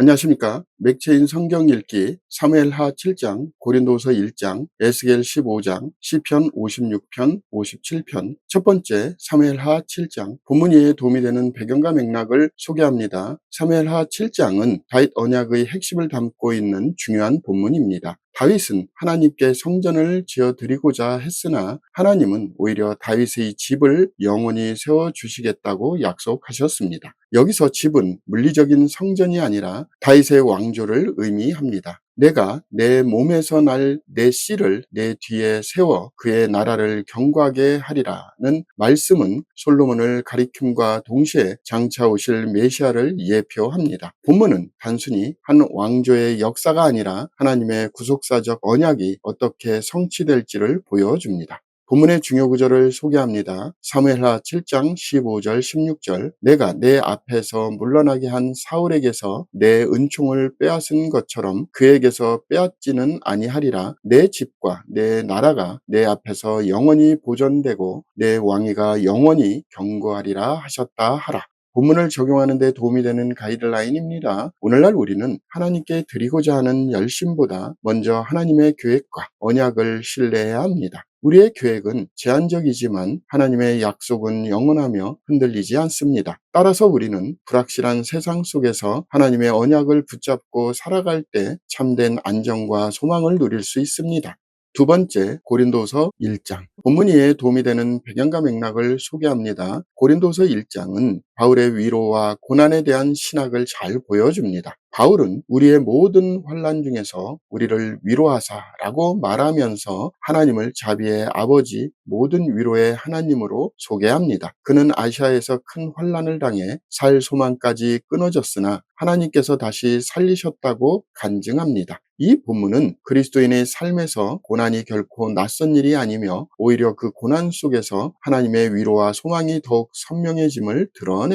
안녕하십니까. 맥체인 성경 읽기 사무엘하 7장, 고린도서 1장, 에스겔 15장, 시편 56편, 57편 첫 번째 사무엘하 7장 본문 이해에 도움이 되는 배경과 맥락을 소개합니다. 사무엘하 7장은 다윗 언약의 핵심을 담고 있는 중요한 본문입니다. 다윗은 하나님께 성전을 지어 드리고자 했으나 하나님은 오히려 다윗의 집을 영원히 세워 주시겠다고 약속하셨습니다. 여기서 집은 물리적인 성전이 아니라 다윗의 왕 조를 의미합니다. 내가 내 몸에서 날 내 씨를 내 뒤에 세워 그의 나라를 경고하게 하리라는 말씀은 솔로몬을 가리킴과 동시에 장차 오실 메시아를 예표합니다. 본문은 단순히 한 왕조의 역사가 아니라 하나님의 구속사적 언약이 어떻게 성취될지를 보여줍니다. 본문의 중요 구절을 소개합니다. 사무엘하 7장 15절 16절 내가 내 앞에서 물러나게 한 사울에게서 내 은총을 빼앗은 것처럼 그에게서 빼앗지는 아니하리라 내 집과 내 나라가 내 앞에서 영원히 보존되고 내 왕위가 영원히 경고하리라 하셨다 하라. 본문을 적용하는 데 도움이 되는 가이드라인입니다. 오늘날 우리는 하나님께 드리고자 하는 열심보다 먼저 하나님의 계획과 언약을 신뢰해야 합니다. 우리의 계획은 제한적이지만 하나님의 약속은 영원하며 흔들리지 않습니다. 따라서 우리는 불확실한 세상 속에서 하나님의 언약을 붙잡고 살아갈 때 참된 안정과 소망을 누릴 수 있습니다. 두 번째 고린도서 1장 본문 이에 도움이 되는 배경과 맥락을 소개합니다. 고린도서 1장은 바울의 위로와 고난에 대한 신학을 잘 보여줍니다. 바울은 우리의 모든 환란 중에서 우리를 위로하사라고 말하면서 하나님을 자비의 아버지 모든 위로의 하나님으로 소개합니다. 그는 아시아에서 큰 환란을 당해 살 소망까지 끊어졌으나 하나님께서 다시 살리셨다고 간증합니다. 이 본문은 그리스도인의 삶에서 고난이 결코 낯선 일이 아니며 오히려 그 고난 속에서 하나님의 위로와 소망이 더욱 선명해짐을 드러냅니다.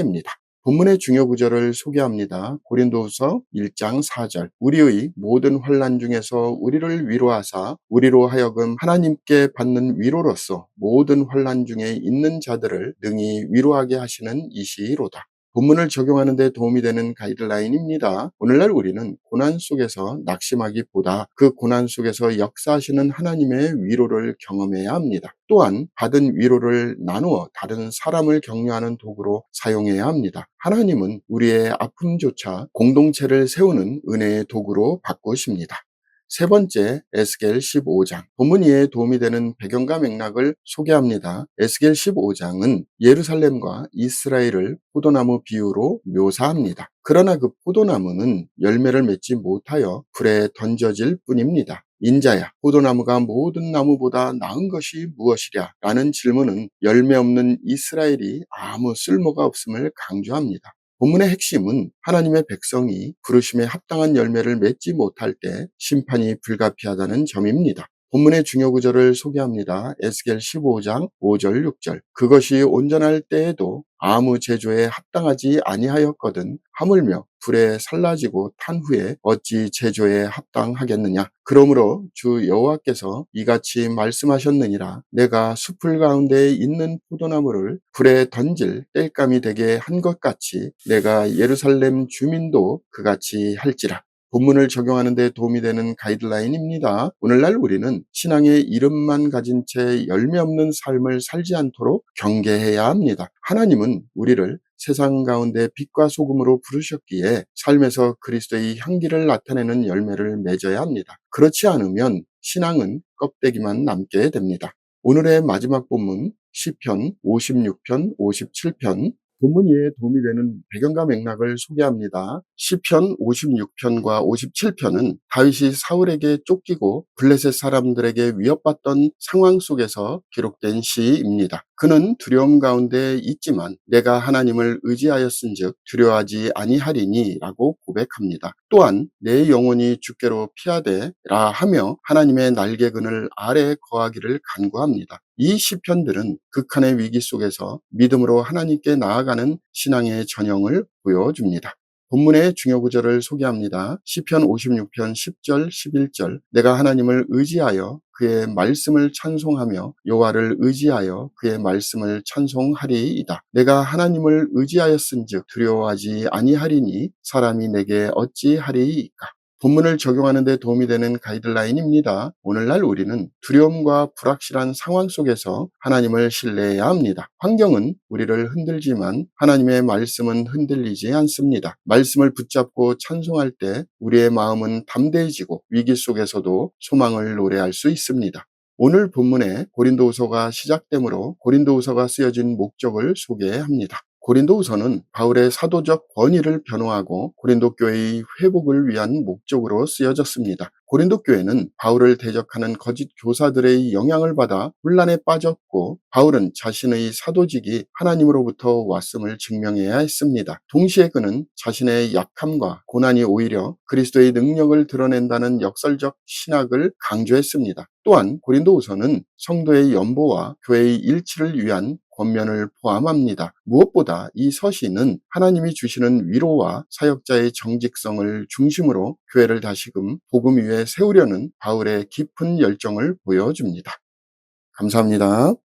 본문의 중요 구절을 소개합니다. 고린도후서 1장 4절. 우리의 모든 환란 중에서 우리를 위로하사 우리로 하여금 하나님께 받는 위로로서 모든 환란 중에 있는 자들을 능히 위로하게 하시는 이시로다. 본문을 적용하는 데 도움이 되는 가이드라인입니다. 오늘날 우리는 고난 속에서 낙심하기보다 그 고난 속에서 역사하시는 하나님의 위로를 경험해야 합니다. 또한 받은 위로를 나누어 다른 사람을 격려하는 도구로 사용해야 합니다. 하나님은 우리의 아픔조차 공동체를 세우는 은혜의 도구로 바꾸십니다. 세 번째 에스겔 15장 본문 이에 도움이 되는 배경과 맥락을 소개합니다. 에스겔 15장은 예루살렘과 이스라엘을 포도나무 비유로 묘사합니다. 그러나 그 포도나무는 열매를 맺지 못하여 불에 던져질 뿐입니다. 인자야, 포도나무가 모든 나무보다 나은 것이 무엇이랴? 라는 질문은 열매 없는 이스라엘이 아무 쓸모가 없음을 강조합니다. 본문의 핵심은 하나님의 백성이 부르심에 합당한 열매를 맺지 못할 때 심판이 불가피하다는 점입니다. 본문의 중요 구절을 소개합니다. 에스겔 15장 5절 6절. 그것이 온전할 때에도 아무 제조에 합당하지 아니하였거든 하물며 불에 살라지고 탄 후에 어찌 제조에 합당하겠느냐 그러므로 주 여호와께서 이같이 말씀하셨느니라 내가 숲을 가운데 있는 포도나무를 불에 던질 땔감이 되게 한 것 같이 내가 예루살렘 주민도 그같이 할지라 본문을 적용하는 데 도움이 되는 가이드라인입니다. 오늘날 우리는 신앙의 이름만 가진 채 열매 없는 삶을 살지 않도록 경계해야 합니다. 하나님은 우리를 세상 가운데 빛과 소금으로 부르셨기에 삶에서 그리스도의 향기를 나타내는 열매를 맺어야 합니다. 그렇지 않으면 신앙은 껍데기만 남게 됩니다. 오늘의 마지막 본문 시편 56편 57편 본문 이에 도움이 되는 배경과 맥락을 소개합니다. 시편 56편과 57편은 다윗이 사울에게 쫓기고 블레셋 사람들에게 위협받던 상황 속에서 기록된 시입니다. 그는 두려움 가운데 있지만 내가 하나님을 의지하였은즉 두려워하지 아니하리니라고 고백합니다. 또한 내 영혼이 주께로 피하되라 하며 하나님의 날개근을 아래 거하기를 간구합니다. 이 시편들은 극한의 위기 속에서 믿음으로 하나님께 나아가는 신앙의 전형을 보여줍니다. 본문의 중요 구절을 소개합니다. 시편 56편 10절 11절 내가 하나님을 의지하여 그의 말씀을 찬송하며 여호와를 의지하여 그의 말씀을 찬송하리이다. 내가 하나님을 의지하였은즉 두려워하지 아니하리니 사람이 내게 어찌하리이까. 본문을 적용하는 데 도움이 되는 가이드라인입니다. 오늘날 우리는 두려움과 불확실한 상황 속에서 하나님을 신뢰해야 합니다. 환경은 우리를 흔들지만 하나님의 말씀은 흔들리지 않습니다. 말씀을 붙잡고 찬송할 때 우리의 마음은 담대해지고 위기 속에서도 소망을 노래할 수 있습니다. 오늘 본문에 고린도후서가 시작되므로 고린도후서가 쓰여진 목적을 소개합니다. 고린도후서는 바울의 사도적 권위를 변호하고 고린도 교회의 회복을 위한 목적으로 쓰여졌습니다. 고린도 교회는 바울을 대적하는 거짓 교사들의 영향을 받아 혼란에 빠졌고 바울은 자신의 사도직이 하나님으로부터 왔음을 증명해야 했습니다. 동시에 그는 자신의 약함과 고난이 오히려 그리스도의 능력을 드러낸다는 역설적 신학을 강조했습니다. 또한 고린도후서는 성도의 연보와 교회의 일치를 위한 권면을 포함합니다. 무엇보다 이 서신은 하나님이 주시는 위로와 사역자의 정직성을 중심으로 교회를 다시금 복음 위에 세우려는 바울의 깊은 열정을 보여줍니다. 감사합니다.